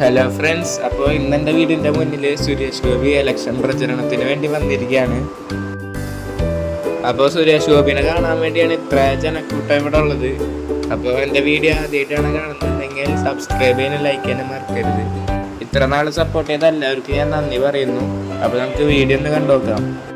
Hello friends അപ്പോൾ ഇന്ന് എന്റെ വീടിന്റെ മുന്നിൽ സുരേഷ് ഗോപി ഇലക്ഷൻ പ്രചരണത്തിന് വേണ്ടി വന്നിരിക്കുകയാണ്. അപ്പോൾ സുരേഷ് ഗോപിനെ കാണാൻ വേണ്ടിയാണ് ഇത്ര ജനക്കൂട്ടം ഇവിടെ ഉള്ളത്. അപ്പോൾ എന്റെ വീഡിയോ ആദ്യമായിട്ടാണ് കാണുന്നുണ്ടെങ്കിൽ സബ്സ്ക്രൈബ് ചെയ്യാനും ലൈക്ക് ചെയ്യാനും മറക്കരുത്. ഇത്ര നാൾ സപ്പോർട്ട് ചെയ്ത എല്ലാവർക്കും ഞാൻ നന്ദി പറയുന്നു. അപ്പോൾ നമുക്ക് വീഡിയോ ഒന്ന് കണ്ടുനോക്കാം जय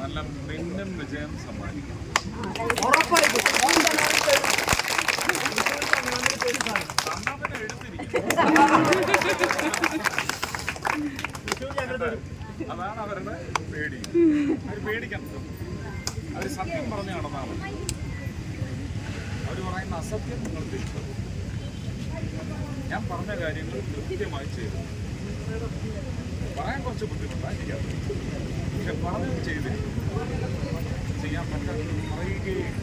നല്ല മിന്നും വിജയം സമ്മാനിക്കും. അതാണ് അവരുടെ പേടി. അവർ പേടിക്കണം. അവർ സത്യം പറഞ്ഞ് നടന്നാൽ മതി. പറയുന്ന അസത്യം നിങ്ങൾ തിരിച്ചത് ഞാൻ പറഞ്ഞ കാര്യങ്ങൾ കൃത്യമായി ചെയ്തു. പറയാൻ കുറച്ച് ബുദ്ധിമുട്ടാണ് എനിക്കത് പക്ഷെ പറഞ്ഞത് ചെയ്ത് ചെയ്യാൻ പറ്റാത്തത് പറയുകയും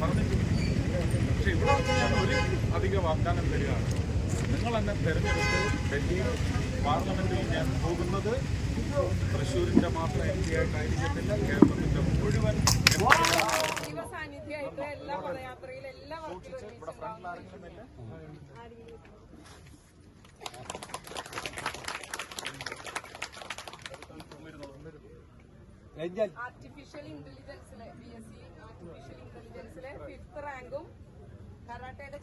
പറഞ്ഞിട്ടുണ്ട്. പക്ഷെ ഇവിടെ ഞാൻ ഒരു അധിക വാഗ്ദാനം തരികയാണ്. നിങ്ങൾ എന്നെ തിരഞ്ഞെടുത്ത് ഡൽഹി പാർലമെന്റിൽ ഞാൻ പോകുന്നത് തൃശ്ശൂരിന്റെ മാത്രം എം പി ആയിട്ടായിരിക്കത്തില്ല കേരളത്തിന്റെ മുഴുവൻ സൂക്ഷിച്ച് ഇവിടെ ഫ്രണ്ടിൽ ആരെങ്കിലും ഇല്ല ആർട്ടിഫിഷ്യൽ ഇന്റലിജൻസിലെ ബി എസ് സി ആർട്ടിഫിഷ്യൽ ഇന്റലിജൻസിലെ ഫിഫ്ത് റാങ്കും കറാട്ടയുടെ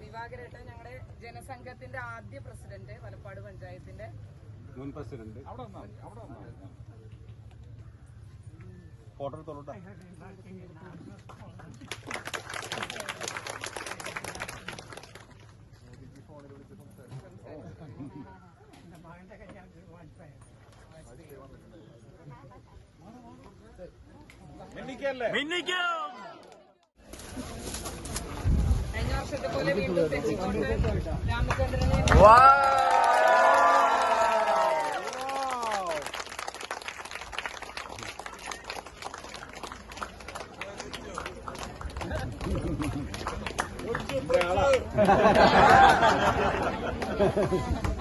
ദിവാകരേട്ടൻ ഞങ്ങളുടെ ജനസംഘത്തിന്റെ ആദ്യ പ്രസിഡന്റ് വലപ്പാട് പഞ്ചായത്തിന്റെ മുൻ പ്രസിഡന്റ് അവിടെ അവിടെ ഫോട്ടോ എടുത്തോളൂട്ടാ മിന്നിക്കല്ലേ? കഴിഞ്ഞ വർഷത്തെ പോലെ വീണ്ടും തെറ്റിക്കൊണ്ട് രാമചന്ദ്രനെ